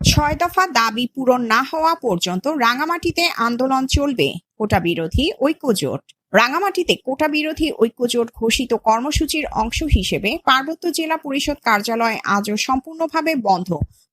ছয় দফা দাবি পূরণ না হওয়া পর্যন্ত রাঙামাটিতে আন্দোলন চলবে, কোটা বিরোধী ঐক্যজোট। রাঙামাটিতে কোটা বিরোধী ঐক্যজোট ঘোষিত কর্মসূচির অংশ হিসেবে পার্বত্য জেলা পরিষদ কার্যালয় আজও সম্পূর্ণভাবে বন্ধ,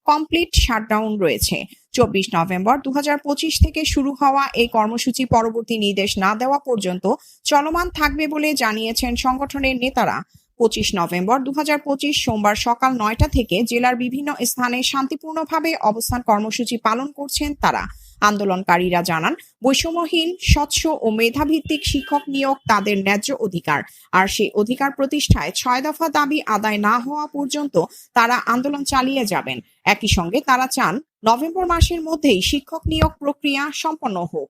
কমপ্লিট শাটডাউন রয়েছে। চব্বিশ নভেম্বর দু হাজার পঁচিশ থেকে শুরু হওয়া এই কর্মসূচি পরবর্তী নির্দেশ না দেওয়া পর্যন্ত চলমান থাকবে বলে জানিয়েছেন সংগঠনের নেতারা। পঁচিশ নভেম্বর দুহাজার পঁচিশ সোমবার সকাল নয়টা থেকে জেলার বিভিন্ন স্থানে শান্তিপূর্ণভাবে অবস্থান কর্মসূচি পালন করছেন তারা। আন্দোলনকারীরা জানান, বৈষম্যহীন, স্বচ্ছ ও মেধাভিত্তিক শিক্ষক নিয়োগ তাদের ন্যায্য অধিকার। আর সেই অধিকার প্রতিষ্ঠায় ছয় দফা দাবি আদায় না হওয়া পর্যন্ত তারা আন্দোলন চালিয়ে যাবেন। একই সঙ্গে তারা চান, নভেম্বর মাসের মধ্যেই শিক্ষক নিয়োগ প্রক্রিয়া সম্পন্ন হোক।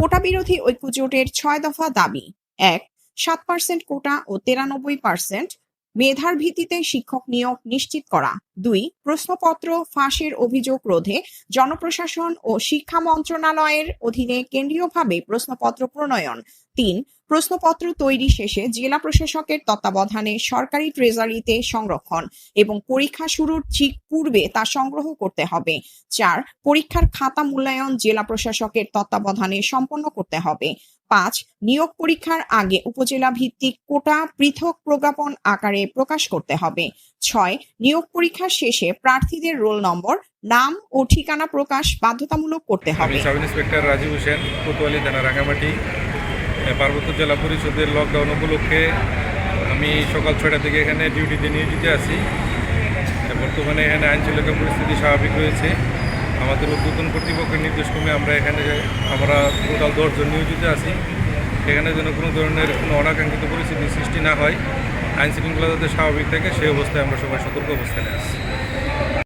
কোটা বিরোধী ঐক্যজোটের ছয় দফা দাবি। এক সাত পার্সেন্ট কোটা ও তেরানব্বই পার্সেন্ট মেধার ভিত্তিতে শিক্ষক নিয়োগ নিশ্চিত করা। দুই, প্রশ্নপত্র ফাঁসের অভিযোগ রোধে জনপ্রশাসন ও শিক্ষা মন্ত্রণালয়ের অধীনে কেন্দ্রীয়ভাবে প্রশ্নপত্র প্রণয়ন। তিন প্রশ্নপত্র তৈরি শেষে জেলা প্রশাসকের তত্ত্বাবধানে সরকারি ট্রেজারিতে সংরক্ষণ এবং পরীক্ষা শুরুর ঠিক পূর্বে তা সংগ্রহ করতে হবে। চার পরীক্ষার খাতা মূল্যায়ন জেলা প্রশাসকের তত্ত্বাবধানে সম্পন্ন করতে হবে। পাঁচ নিয়োগ পরীক্ষার আগে উপজেলা ভিত্তিক কোটা পৃথক প্রজ্ঞাপন আকারে প্রকাশ করতে হবে। ছয় নিয়োগ পরীক্ষা শেষে প্রার্থীদের রোল নম্বর নাম ও ঠিকানা প্রকাশ বাধ্যতামূলক করতে হবে। সাব ইন্সপেক্টর রাজীব হোসেন কোতোয়ালি থানা রাঙামাটি এ, পার্বত্য জেলা পরিষদের লকডাউন উপলক্ষে আমি সকাল ছয়টা থেকে এখানে ডিউটিতে নিয়োজিত আছি। বর্তমানে এখানে আইন শৃঙ্খলা পরিস্থিতি স্বাভাবিক রয়েছে। আমাদের উদ্বোধন কর্তৃপক্ষের নির্দেশক্রমে আমরা এখানে আমরা টোটাল দশজন নিয়োজিত আছি। এখানে যেন কোনো ধরনের কোনো অনাকাঙ্ক্ষিত পরিস্থিতি সৃষ্টি না হয়, আইন শৃঙ্খলা যাতে স্বাভাবিক থাকে, সেই অবস্থায় আমরা সবাই সতর্ক অবস্থানে আছি।